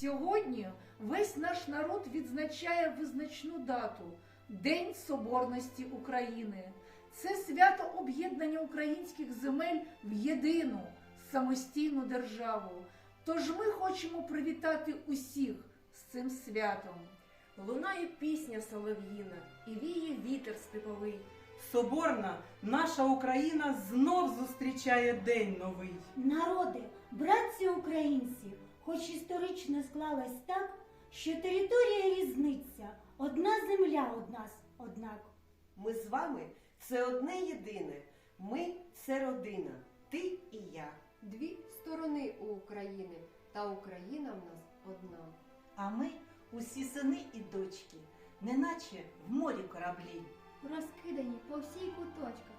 Сьогодні весь наш народ відзначає визначну дату День Соборності України. Це свято об'єднання українських земель в єдину самостійну державу. Тож ми хочемо привітати усіх з цим святом. Лунає пісня солов'їна і віє вітер степовий. Соборна, наша Україна знов зустрічає день новий. Народи, братці українці, хоч історично склалось так, що територія різниця, одна земля од нас, однак. Ми з вами це одне єдине. Ми це родина, ти і я. Дві сторони у України, та Україна в нас одна. А ми усі сини і дочки, неначе в морі кораблі. розкидані по всіх куточках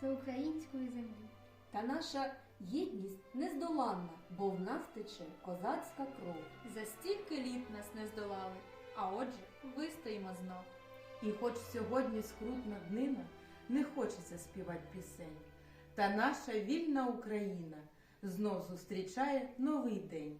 це української землі. Та наша єдність нездоланна, бо в нас тече козацька кров. За стільки літ нас не здолали, а отже, вистоїмо знов. І хоч сьогодні скрутна днина, не хочеться співати пісень. Та наша вільна Україна знов зустрічає новий день.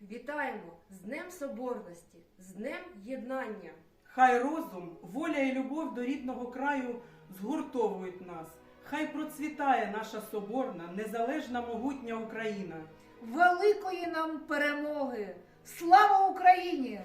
Вітаємо з Днем Соборності, з Днем Єднання. Хай розум, воля і любов до рідного краю згуртовують нас. Хай процвітає наша соборна, незалежна могутня Україна. Великої нам перемоги! Слава Україні!